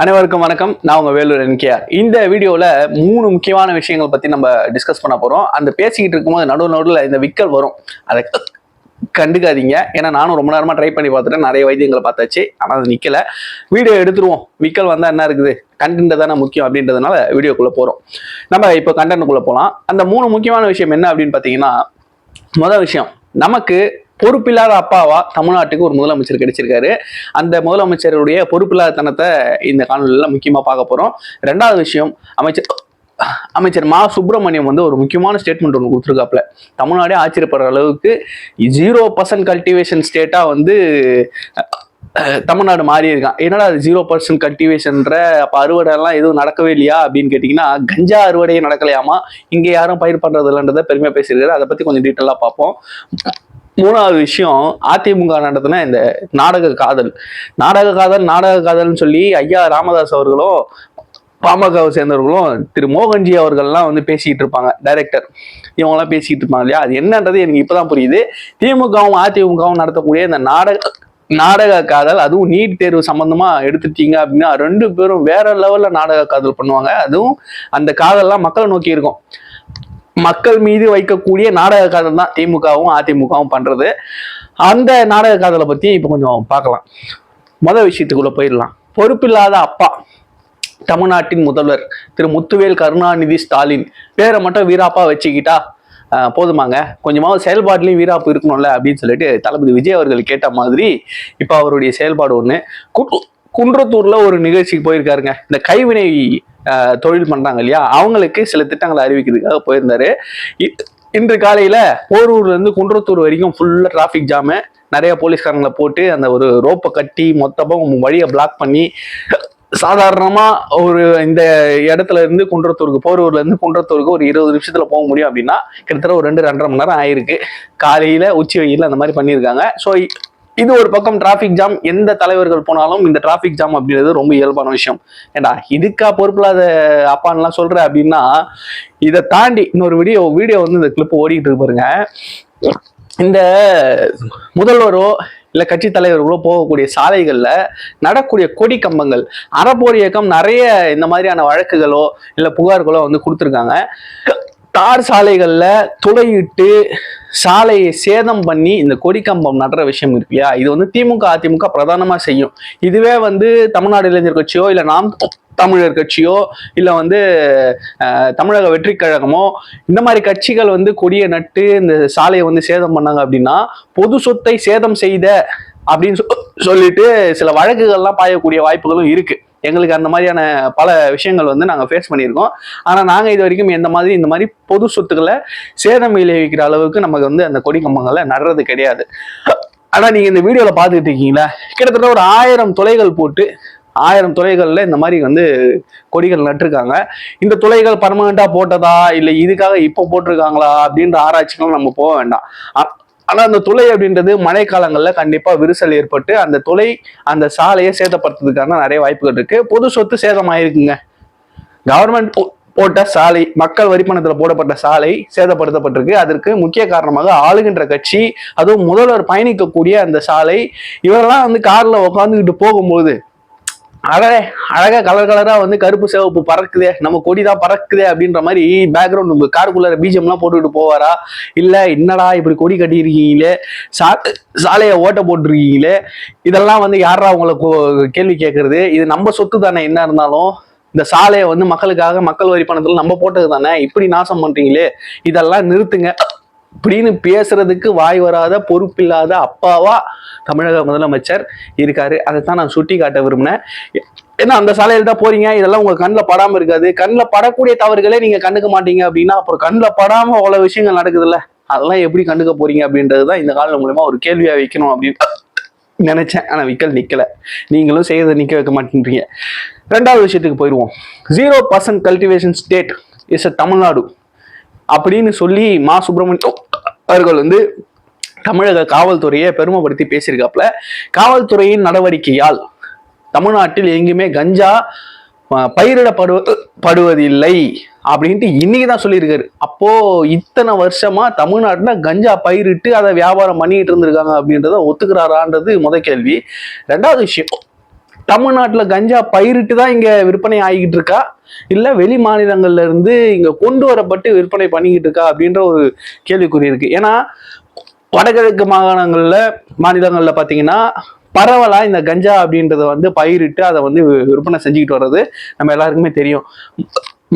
அனைவருக்கும் வணக்கம். நான் உங்க வேலூர் என்கேஆர். இந்த வீடியோவில் மூணு முக்கியமான விஷயங்கள் பற்றி நம்ம டிஸ்கஸ் பண்ண போகிறோம் அந்த பேசிக்கிட்டு இருக்கும்போது நடுவு நடுவில் இந்த விக்கல் வரும். அதை கண்டுக்காதீங்க. ஏன்னா நானும் ரொம்ப நேரமாக ட்ரை பண்ணி பார்த்துட்டேன். நிறைய வைத்தியங்களை பார்த்தாச்சு. ஆனால் அது நிற்கலை வீடியோ எடுத்துருவோம். விக்கல் வந்தால் என்ன இருக்குது? கண்டென்ட் தானே முக்கியம் அப்படின்றதுனால வீடியோக்குள்ளே போகிறோம் நம்ம இப்போ கண்டென்ட்டுக்குள்ளே போகலாம் அந்த மூணு முக்கியமான விஷயம் என்ன அப்படின்னு பார்த்தீங்கன்னா முதல் விஷயம் நமக்கு பொறுப்பில்லாத அப்பாவா தமிழ்நாட்டுக்கு ஒரு முதலமைச்சர் கிடைச்சிருக்காரு. அந்த முதலமைச்சருடைய பொறுப்பில்லாதத்தனத்தை இந்த காணொலியில் முக்கியமாக பார்க்க போகிறோம் ரெண்டாவது விஷயம் அமைச்சர் அமைச்சர் மா சுப்பிரமணியம் வந்து ஒரு முக்கியமான ஸ்டேட்மெண்ட் ஒன்று கொடுத்துருக்காப்புல. தமிழ்நாடே ஆச்சரியப்படுற அளவுக்கு ஜீரோ பர்சன்ட் கல்டிவேஷன் ஸ்டேட்டாக வந்து தமிழ்நாடு மாறி இருக்கான். என்னடா அது ஜீரோ பர்சன்ட் கல்டிவேஷன்ற அப்போ அறுவடை எல்லாம் எதுவும் நடக்கவே இல்லையா அப்படின்னு கேட்டிங்கன்னா கஞ்சா அறுவடையே நடக்கலையாமா? இங்கே யாரும் பயிர் பண்ணுறது இல்லைன்றத பெருமையாக பேசியிருக்காரு. அதை பற்றி கொஞ்சம் டீட்டெயிலாக பார்ப்போம். மூணாவது விஷயம் அதிமுக நடத்தின இந்த நாடக காதல். நாடக காதல் நாடக காதல்னு சொல்லி ஐயா ராமதாஸ் அவர்களும் பாமகவை சேர்ந்தவர்களும் திரு மோகன்ஜி அவர்கள்லாம் வந்து பேசிக்கிட்டு இருப்பாங்க டைரக்டர் இவங்கெல்லாம் பேசிக்கிட்டு இருப்பாங்க இல்லையா? அது என்னன்றது எனக்கு இப்போதான் புரியுது. திமுகவும் அதிமுகவும் நடத்தக்கூடிய இந்த நாடக நாடக காதல் அதுவும் நீட் தேர்வு சம்பந்தமா எடுத்துட்டீங்க அப்படின்னா ரெண்டு பேரும் வேற லெவல்ல நாடக காதல் பண்ணுவாங்க. அதுவும் அந்த காதல்லாம் மக்களை நோக்கி இருக்கும். மக்கள் மீது வைக்கக்கூடிய நாடக காதல் தான் திமுகவும் அதிமுகவும் பண்றது. அந்த நாடக காதலை பத்தி இப்போ கொஞ்சம் பார்க்கலாம். மொதல் விஷயத்துக்குள்ள போயிடலாம். பொறுப்பில்லாத அப்பா தமிழ்நாட்டின் முதல்வர் திரு முத்துவேல் கருணாநிதி ஸ்டாலின் பேரை மட்டும் வீராப்பா வச்சுக்கிட்டா போதுமாங்க. கொஞ்சமாவது செயல்பாட்டிலையும் வீராப்பு இருக்கணும்ல அப்படின்னு சொல்லிட்டு தளபதி விஜய் அவர்கள் கேட்ட மாதிரி இப்போ அவருடைய செயல்பாடு ஒன்று குன்றத்தூர்ல ஒரு நிகழ்ச்சிக்கு போயிருக்காருங்க. இந்த கைவினை தொழில் பண்ணுறாங்க இல்லையா? அவங்களுக்கு சில திட்டங்களை அறிவிக்கிறதுக்காக போயிருந்தாரு. இன்று காலையில போரூர்ல இருந்து குன்றத்தூர் வரைக்கும் ஃபுல்லா டிராஃபிக் ஜாமு நிறைய போலீஸ்காரங்களை போட்டு அந்த ஒரு ரோப்பை கட்டி மொத்தமாக வழியை பிளாக் பண்ணி சாதாரணமா ஒரு இந்த இடத்துல இருந்து குன்றத்தூருக்கு போரூர்ல இருந்து குன்றத்தூருக்கு ஒரு இருபது நிமிஷத்துல போக முடியும் அப்படின்னா கிட்டத்தட்ட ஒரு ரெண்டு ரெண்டரை மணி நேரம் ஆயிருக்கு. காலையில உச்சி வெயில் அந்த மாதிரி பண்ணியிருக்காங்க. ஸோ இது ஒரு பக்கம் டிராஃபிக் ஜாம் எந்த தலைவர்கள் போனாலும் இந்த டிராஃபிக் ஜாம் அப்படின்றது ரொம்ப இயல்பான விஷயம். ஏண்டா இதுக்கா பொறுப்பில்லாத அப்பான்லாம் சொல்ற அப்படின்னா இதை தாண்டி இன்னொரு வீடியோ வீடியோ வந்து இந்த கிளிப் ஓடிட்டு இருக்கு பாருங்க. இந்த முதல்வரோ இல்ல கட்சி தலைவர்களோ போகக்கூடிய சாலைகள்ல நடக்கூடிய கொடி கம்பங்கள் அறப்போர் இயக்கம் நிறைய இந்த மாதிரியான வழக்குகளோ இல்ல புகார்களோ வந்து கொடுத்துருக்காங்க. தார் சாலைகளில் துளையிட்டு சாலையை சேதம் பண்ணி இந்த கொடி கம்பம் நடுற விஷயம் இருக்கு இல்லையா? இது வந்து திமுக அதிமுக பிரதானமாக செய்யும். இதுவே வந்து தமிழ்நாடு இளைஞர் கட்சியோ இல்லை நாம் தமிழர் கட்சியோ இல்லை வந்து தமிழக வெற்றி கழகமோ இந்த மாதிரி கட்சிகள் வந்து கொடியை நட்டு இந்த சாலையை வந்து சேதம் பண்ணாங்க அப்படின்னா பொது சொத்தை சேதம் செய்த அப்படின்னு சொ- சொல்லிட்டு சில வழக்குகள்லாம் பாயக்கூடிய வாய்ப்புகளும் இருக்கு. எங்களுக்கு அந்த மாதிரியான பல விஷயங்கள் வந்து நாங்கள் ஃபேஸ் பண்ணியிருக்கோம். ஆனால் நாங்கள் இது வரைக்கும் எந்த மாதிரி இந்த மாதிரி பொது சொத்துக்களை சேதம் விளைவிக்கிற அளவுக்கு நமக்கு வந்து அந்த கொடி கம்பங்களை நடுறது கிடையாது. ஆனால் நீங்கள் இந்த வீடியோவில் பார்த்துட்டு இருக்கீங்களா? கிட்டத்தட்ட ஒரு ஆயிரம் துளைகள் போட்டு ஆயிரம் துளைகளில் இந்த மாதிரி வந்து கொடிகள் நட்டிருக்காங்க. இந்த துளைகள் பர்மனண்டா போட்டதா? இல்லை இதுக்காக இப்போ போட்டிருக்காங்களா? அப்படின்ற ஆராய்ச்சிகளும் நம்ம போக வேண்டாம். ஆனால் ஆனா அந்த துளை அப்படின்றது மழைக்காலங்கள்ல கண்டிப்பா விரிசல் ஏற்பட்டு அந்த துளை அந்த சாலையை சேதப்படுத்துறதுக்கான நிறைய வாய்ப்புகள் இருக்கு. பொது சொத்து சேதமாயிருக்குங்க. கவர்மெண்ட் போட்ட சாலை மக்கள் வரிப்பணத்துல போடப்பட்ட சாலை சேதப்படுத்தப்பட்டிருக்கு. அதற்கு முக்கிய காரணமாக ஆளுகின்ற கட்சி அதுவும் முதல்வர் பயணிக்கக்கூடிய அந்த சாலை இவரெல்லாம் வந்து கார்ல உட்காந்துக்கிட்டு போகும்போது அழகே அழகா கலர் கலரா வந்து கருப்பு சிவப்பு பறக்குதே நம்ம கொடி தான் பறக்குதே அப்படின்ற மாதிரி பேக்ரவுண்ட் காருக்குள்ள பிஜிஎம்லாம் போட்டுக்கிட்டு போவாரா? இல்ல என்னடா இப்படி கொடி கட்டியிருக்கீங்களே? சா சாலையை ஓட்ட போட்டிருக்கீங்களே? இதெல்லாம் வந்து யாரா உங்களை கோ- கேள்வி கேட்கறது? இது நம்ம சொத்து தானே என்ன இருந்தாலும்? இந்த சாலையை வந்து மக்களுக்காக மக்கள் வரி பணத்துல நம்ம போட்டது தானே? இப்படி நாசம் பண்றீங்களே? இதெல்லாம் நிறுத்துங்க. அப்படின்னு பேசுறதுக்கு வாய் வராத பொறுப்பில்லாத அப்பாவா தமிழக முதலமைச்சர் இருக்காரு. அதை தான் நான் சுட்டி காட்ட விரும்பினேன். ஏன்னா அந்த சாலையில் தான் போறீங்க. இதெல்லாம் உங்க கண்ணில் படாம இருக்காது. கண்ணில் படக்கூடிய தவறுகளே நீங்க கண்டுக்க மாட்டீங்க அப்படின்னா அப்புறம் கண்ணில் படாம அவ்வளவு விஷயங்கள் நடக்குதுல்ல? அதெல்லாம் எப்படி கண்டுக்க போறீங்க அப்படின்றது தான் இந்த காலம் மூலயமா ஒரு கேள்வியா வைக்கணும் அப்படின்னு நினைச்சேன். ஆனா விக்கல் நிக்கல. நீங்களும் செய்யறதை நிக்க வைக்க மாட்டேன்றீங்க. ரெண்டாவது விஷயத்துக்கு போயிடுவோம். Zero percent cultivation state is uh Tamil Nadu அப்படின்னு சொல்லி மா சுப்பிரமணியம் அவர்கள் வந்து தமிழக காவல்துறையை பெருமைப்படுத்தி பேசியிருக்காப்புல காவல்துறையின் நடவடிக்கையால் தமிழ்நாட்டில் எங்கேயுமே கஞ்சா அஹ், பயிரிடப்படு படுவதில்லை அப்படின்ட்டு இன்னைக்கு தான் சொல்லியிருக்காரு. அப்போ இத்தனை வருஷமா தமிழ்நாட்டில் கஞ்சா பயிரிட்டு அதை வியாபாரம் பண்ணிட்டு இருந்திருக்காங்க அப்படின்றத ஒத்துக்கிறாரான்றது முத கேள்வி. ரெண்டாவது விஷயம் தமிழ்நாட்டில் கஞ்சா பயிரிட்டு தான் இங்கே விற்பனை ஆகிக்கிட்டு இருக்கா? இல்லை வெளி மாநிலங்கள்ல இருந்து இங்கே கொண்டு வரப்பட்டு விற்பனை பண்ணிக்கிட்டு இருக்கா? அப்படின்ற ஒரு கேள்விக்குறி இருக்கு. ஏன்னா வடகிழக்கு மாகாணங்களில் மாநிலங்களில் பார்த்தீங்கன்னா பரவலாக இந்த கஞ்சா அப்படின்றத வந்து பயிரிட்டு அதை வந்து விற்பனை செஞ்சுக்கிட்டு வர்றது நம்ம எல்லாருக்குமே தெரியும்.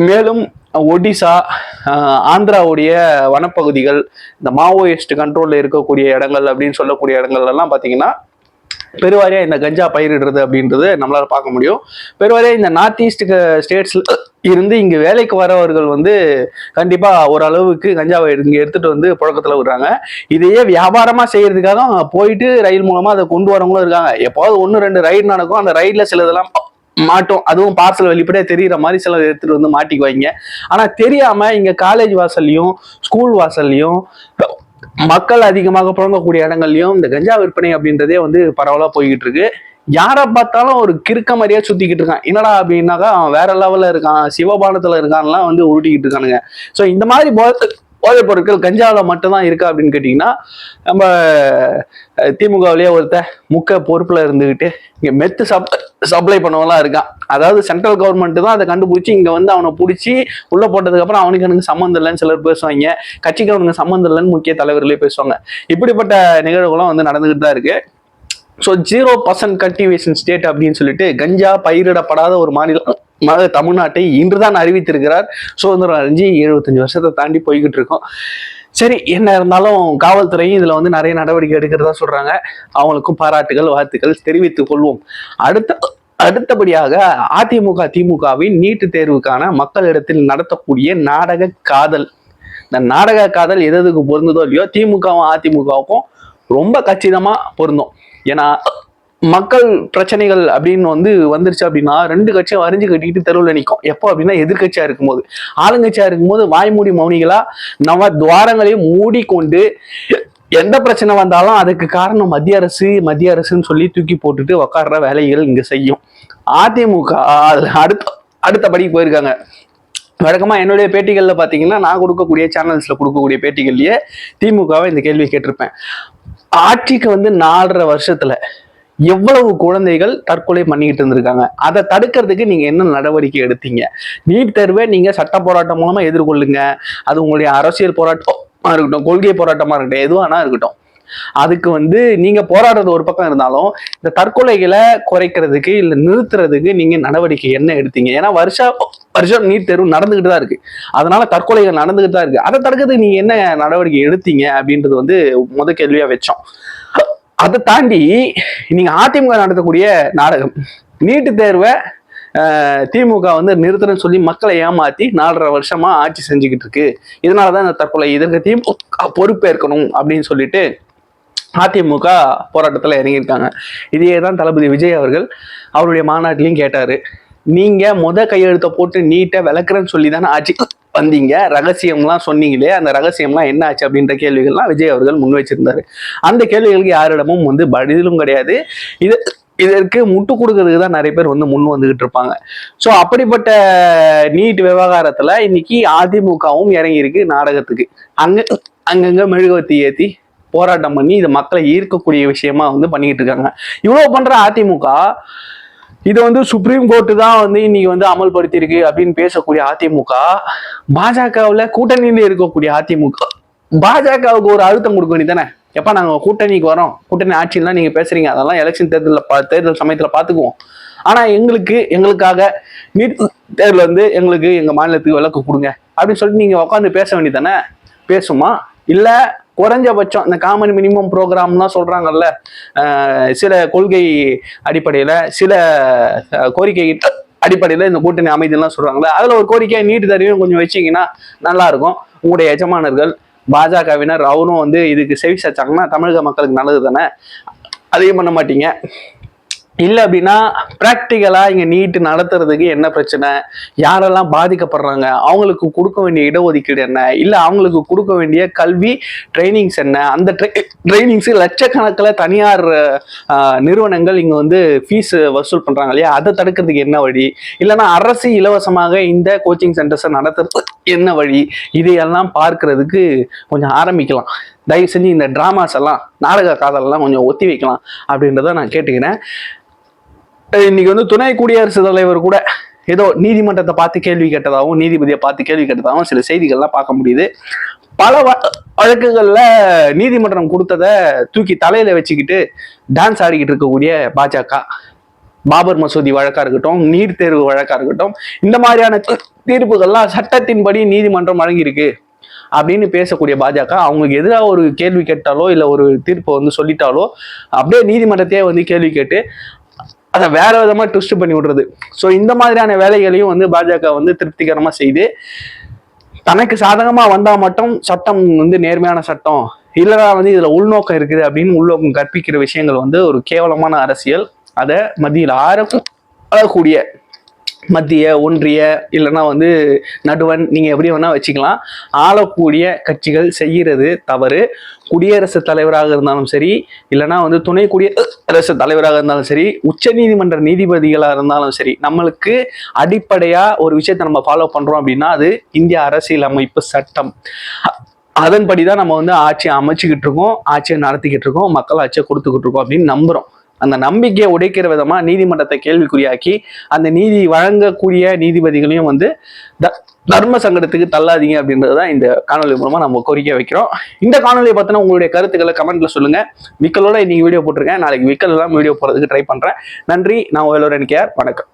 மேலும் ஒடிசா ஆந்திராவுடைய வனப்பகுதிகள் இந்த மாவோயிஸ்ட் கண்ட்ரோலில் இருக்கக்கூடிய இடங்கள் அப்படின்னு சொல்லக்கூடிய இடங்கள்லாம் எல்லாம் பெருவாரியாக இந்த கஞ்சா பயிரிடுறது அப்படின்றது நம்மளால் பார்க்க முடியும். பெருவாரியாக இந்த நார்த் ஈஸ்ட் ஸ்டேட்ஸில் இருந்து இங்கே வேலைக்கு வரவர்கள் வந்து கண்டிப்பாக ஓரளவுக்கு கஞ்சாவை இங்கே எடுத்துகிட்டு வந்து புழக்கத்தில் விடுறாங்க. இதையே வியாபாரமாக செய்கிறதுக்காக போயிட்டு ரயில் மூலமாக அதை கொண்டு வரவங்களும் இருக்காங்க. எப்போது ஒன்று ரெண்டு ரைடு நடக்கும். அந்த ரைடில் சிலதெல்லாம் மாட்டோம். அதுவும் பார்சல் வெளிப்படையாக தெரிகிற மாதிரி சில எடுத்துகிட்டு வந்து மாட்டிக்குவாங்க. ஆனால் தெரியாமல் இங்கே காலேஜ் வாசல்லையும் ஸ்கூல் வாசல்லையும் மக்கள் அதிகமாக புழங்கக்கூடிய இடங்கள்லயும் இந்த கஞ்சா விற்பனை அப்படின்றதே வந்து பரவலா போய்கிட்டு இருக்கு யாரை பார்த்தாலும் ஒரு கிறுக்க மாதிரியா சுத்திக்கிட்டு இருக்கான். என்னடா அப்படின்னாக்கா அவன் வேற லெவல்ல இருக்கான் சிவபானத்துல இருக்கான்லாம் வந்து உருட்டிக்கிட்டு இருக்கானுங்க. ஸோ இந்த மாதிரி போதை போதைப் பொருட்கள் கஞ்சாவில் மட்டும்தான் இருக்கா அப்படின்னு கேட்டிங்கன்னா நம்ம திமுகவிலேயே ஒருத்த முக்க பொறுப்பில் இருந்துக்கிட்டு இங்கே மெத்து சப் சப்ளை பண்ணவெல்லாம் இருக்கான். அதாவது சென்ட்ரல் கவர்மெண்ட் தான் அதை கண்டுபிடிச்சி இங்கே வந்து அவனை பிடிச்சி உள்ளே போட்டதுக்கப்புறம் அவனுக்கு எனக்கு சம்மந்தம் இல்லைன்னு சிலர் பேசுவாங்க. கட்சிக்கு அவனுக்கு சம்மந்தம் இல்லைன்னு முக்கிய தலைவர்களே பேசுவாங்க. இப்படிப்பட்ட நிகழ்வுகளும் வந்து நடந்துக்கிட்டு தான் இருக்குது so zero percent cultivation state அப்படின்னு சொல்லிட்டு கஞ்சா பயிரிடப்படாத ஒரு மாநிலம் தமிழ்நாட்டை இன்றுதான் அறிவித்திருக்கிறார். சுதந்திரம் அறிஞ்சு எழுபத்தஞ்சு வருஷத்தை தாண்டி போய்கிட்டு இருக்கோம். சரி என்ன இருந்தாலும் காவல்துறையும் இதுல வந்து நிறைய நடவடிக்கை எடுக்கிறதா சொல்றாங்க. அவங்களுக்கும் பாராட்டுகள் வாழ்த்துக்கள் தெரிவித்துக் கொள்வோம். அடுத்த அடுத்தபடியாக அதிமுக திமுகவின் நீட்டு தேர்வுக்கான மக்களிடத்தில் நடத்தக்கூடிய நாடக காதல். இந்த நாடக காதல் எதுக்கு பொருந்ததோ இல்லையோ திமுகவும் அதிமுகவுக்கும் ரொம்ப கச்சிதமா பொருந்தும். ஏன்னா மக்கள் பிரச்சனைகள் அப்படின்னு வந்து வந்துருச்சு அப்படின்னா ரெண்டு கட்சியும் வரைஞ்சு கட்டிக்கிட்டு தெருவில் நிற்கும் எப்போ அப்படின்னா எதிர்கட்சியாக இருக்கும்போது. ஆளுங்கட்சியாக இருக்கும்போது வாய்மூடி மௌனிகளாக நம்ம துவாரங்களையும் மூடிக்கொண்டு எந்த பிரச்சனை வந்தாலும் அதுக்கு காரணம் மத்திய அரசு மத்திய அரசுன்னு சொல்லி தூக்கி போட்டுட்டு உக்காடுற வேலைகள் இங்கே செய்யும். அதிமுக அடுத்த அடுத்தபடி போயிருக்காங்க. வழக்கமாக என்னுடைய பேட்டிகளில் பார்த்தீங்கன்னா நான் கொடுக்கக்கூடிய சேனல்ஸில் கொடுக்கக்கூடிய பேட்டிகள்லேயே திமுகவை இந்த கேள்வி கேட்டிருப்பேன். ஆட்சிக்கு வந்து நாலரை வருஷத்தில் எவ்வளவு குழந்தைகள் தற்கொலை பண்ணிக்கிட்டு இருந்திருக்காங்க. அதை தடுக்கிறதுக்கு நீங்க என்ன நடவடிக்கை எடுத்தீங்க? நீட் தேர்வை நீங்க சட்ட போராட்டம் மூலமா எதிர்கொள்ளுங்க. அது உங்களுடைய அரசியல் போராட்டமா இருக்கட்டும் கொள்கை போராட்டமா இருக்கட்டும் எதுவானா இருக்கட்டும். அதுக்கு வந்து நீங்க போராடுறது ஒரு பக்கம் இருந்தாலும் இந்த தற்கொலைகளை குறைக்கிறதுக்கு இல்ல நிறுத்துறதுக்கு நீங்க நடவடிக்கை என்ன எடுத்தீங்க? ஏன்னா வருஷா வருஷம் நீட் தேர்வு நடந்துகிட்டு தான் இருக்கு. அதனால தற்கொலைகள் நடந்துகிட்டு தான் இருக்கு. அதை தடுக்கிறதுக்கு நீங்க என்ன நடவடிக்கை எடுத்தீங்க அப்படின்றது வந்து முத கேள்வியா வச்சோம். அதை தாண்டி நீங்க அதிமுக நடத்தக்கூடிய நாடகம். நீட்டு தேர்வை திமுக வந்து நிறுத்துறேன்னு சொல்லி மக்களை ஏமாத்தி நாலரை வருஷமா ஆட்சி செஞ்சுக்கிட்டு இருக்கு. இதனாலதான் இந்த தற்கொலை இதற்கு திமுக பொறுப்பேற்கணும் அப்படின்னு சொல்லிட்டு அதிமுக போராட்டத்தில் இறங்கியிருக்காங்க. இதையே தான் தளபதி விஜய் அவர்கள் அவருடைய மாநாட்டிலையும் கேட்டாரு. நீங்க முத கையெழுத்தை போட்டு நீட்டை விளக்குறேன்னு சொல்லி தானே ஆட்சி வந்தீங்க. ரகசியம்லாம் சொன்னீங்களே அந்த ரகசியம்லாம் என்ன ஆச்சு அப்படின்ற கேள்விகள்லாம் விஜய் அவர்கள் முன் வச்சிருந்தாரு. அந்த கேள்விகளுக்கு யாரிடமும் வந்து பதிலும் கிடையாது. இது இதற்கு முட்டு கொடுக்கறதுக்கு தான் நிறைய பேர் வந்து முன் வந்துகிட்டு இருப்பாங்க. ஸோ அப்படிப்பட்ட நீட் விவகாரத்துல இன்னைக்கு அதிமுகவும் இறங்கியிருக்கு நாடகத்துக்கு. அங்க அங்கங்க மெழுகுவத்தி ஏத்தி போராட்டம் பண்ணி இதை மக்களை ஈர்க்கக்கூடிய விஷயமா வந்து பண்ணிக்கிட்டு இருக்காங்க. இவ்வளவு பண்ற அதிமுக இதை வந்து சுப்ரீம் கோர்ட்டு தான் வந்து இன்னைக்கு வந்து அமல்படுத்தியிருக்கு அப்படின்னு பேசக்கூடிய அதிமுக பாஜகவில் கூட்டணியில் இருக்கக்கூடிய அதிமுக. பாஜகவுக்கு ஒரு அழுத்தம் கொடுக்க வேண்டியதானே எப்ப நாங்க கூட்டணிக்கு வரோம். கூட்டணி ஆட்சியெல்லாம் நீங்க பேசுறீங்க. அதெல்லாம் எலெக்ஷன் தேர்தலில் பா தேர்தல் சமயத்துல பாத்துக்குவோம். ஆனா எங்களுக்கு எங்களுக்காக நீட் தேர்தல் வந்து எங்களுக்கு எங்க மாநிலத்துக்கு விளக்கு கொடுங்க. அப்படின்னு சொல்லிட்டு நீங்க உட்காந்து பேச வேண்டியதானே பேசுமா? இல்ல குறைஞ்சபட்சம் இந்த காமன் மினிமம் ப்ரோக்ராம்லாம் சொல்கிறாங்கல்ல சில கொள்கை அடிப்படையில் சில கோரிக்கை அடிப்படையில் இந்த கூட்டணி அமைதியெல்லாம் சொல்கிறாங்கல்ல அதில் ஒரு கோரிக்கையை நீட்டு தருவையும் கொஞ்சம் வச்சீங்கன்னா நல்லாயிருக்கும் உங்களுடைய எஜமானர்கள் பாஜகவினர் அவரும் வந்து இதுக்கு செவி சாச்சாங்கன்னா தமிழக மக்களுக்கு நல்லது தானே அதையும் பண்ண மாட்டீங்க. இல்லை அப்படின்னா ப்ராக்டிக்கலாக இங்கே நீட்டு நடத்துறதுக்கு என்ன பிரச்சனை? யாரெல்லாம் பாதிக்கப்படுறாங்க? அவங்களுக்கு கொடுக்க வேண்டிய இடஒதுக்கீடு என்ன? இல்லை அவங்களுக்கு கொடுக்க வேண்டிய கல்வி ட்ரைனிங்ஸ் என்ன? அந்த ட்ரைனிங்ஸ் லட்சக்கணக்கில் தனியார் நிறுவனங்கள் இங்கே வந்து ஃபீஸ் வசூல் பண்ணுறாங்க இல்லையா? அதை தடுக்கிறதுக்கு என்ன வழி? இல்லைன்னா அரசு இலவசமாக இந்த கோச்சிங் சென்டர்ஸை நடத்துறது என்ன வழி? இதையெல்லாம் பார்க்கறதுக்கு கொஞ்சம் ஆரம்பிக்கலாம். தயவு செஞ்சு இந்த ட்ராமாஸ் எல்லாம் நாடக காதலெல்லாம் கொஞ்சம் ஒத்தி வைக்கலாம் அப்படின்றத நான் கேட்டுக்கிறேன். இன்னைக்கு வந்து துணை குடியரசுத் தலைவர் கூட ஏதோ நீதிமன்றத்தை பார்த்து கேள்வி கேட்டதாகவும் நீதிபதியை பார்த்து கேள்வி கேட்டதாகவும் சில செய்திகள்லாம் பார்க்க முடியுது. பல வ- நீதிமன்றம் கொடுத்ததை தூக்கி தலையில வச்சுக்கிட்டு டான்ஸ் ஆடிக்கிட்டு இருக்கக்கூடிய பாஜக. பாபர் மசூதி வழக்கா இருக்கட்டும் நீட் தேர்வு வழக்கா இருக்கட்டும் இந்த மாதிரியான தீர்ப்புகள்லாம் சட்டத்தின்படி நீதிமன்றம் வழங்கியிருக்கு அப்படின்னு பேசக்கூடிய பாஜக அவங்களுக்கு எதிராக ஒரு கேள்வி கேட்டாலோ இல்லை ஒரு தீர்ப்பை வந்து சொல்லிட்டாலோ அப்படியே நீதிமன்றத்தையே வந்து கேள்வி கேட்டு அதை வேற விதமா ட்விஸ்ட் பண்ணி விடுறது. ஸோ இந்த மாதிரியான வேலைகளையும் வந்து பாஜக வந்து திருப்திகரமா செய்து தனக்கு சாதகமா வந்தா மட்டும் சட்டம் வந்து நேர்மையான சட்டம் இல்லைனா வந்து இதுல உள்நோக்கம் இருக்குது அப்படின்னு உள்நோக்கம் கற்பிக்கிற விஷயங்கள் வந்து ஒரு கேவலமான அரசியல். அதை மத்தியில் ஆரக்கும் அழகக்கூடிய மத்திய ஒன்றிய இல்லைன்னா வந்து நடுவன் நீங்கள் எப்படி வேணால் வச்சுக்கலாம். ஆளக்கூடிய கட்சிகள் செய்கிறது தவறு. குடியரசுத் தலைவராக இருந்தாலும் சரி இல்லைன்னா வந்து துணை குடியரசு தலைவராக இருந்தாலும் சரி உச்ச நீதிமன்ற நீதிபதிகளாக இருந்தாலும் சரி நம்மளுக்கு அடிப்படையாக ஒரு விஷயத்தை நம்ம ஃபாலோ பண்ணுறோம் அப்படின்னா அது இந்திய அரசியல் அமைப்பு சட்டம். அதன்படி தான் நம்ம வந்து ஆட்சியை அமைச்சுக்கிட்டு இருக்கோம் ஆட்சியை நடத்திக்கிட்டு இருக்கோம் மக்கள் ஆட்சியை கொடுத்துக்கிட்டு இருக்கோம் அப்படின்னு நம்புறோம். அந்த நம்பிக்கையை உடைக்கிற விதமா நீதிமன்றத்தை கேள்விக்குறியாக்கி அந்த நீதி வழங்கக்கூடிய நீதிபதிகளையும் வந்து த- தர்ம சங்கடத்துக்கு தள்ளாதீங்க அப்படின்றது தான் இந்த காணொலி மூலமா நம்ம கோரிக்கை வைக்கிறோம். இந்த காணொலியை பத்தின உங்களுடைய கருத்துக்களை கமெண்ட்ல சொல்லுங்க. விக்கலோட இன்னைக்கு வீடியோ போட்டிருக்கேன். நாளைக்கு விக்கல் எல்லாம் வீடியோ போறதுக்கு ட்ரை பண்றேன். நன்றி. நான் உங்களோட கேர் வணக்கம்.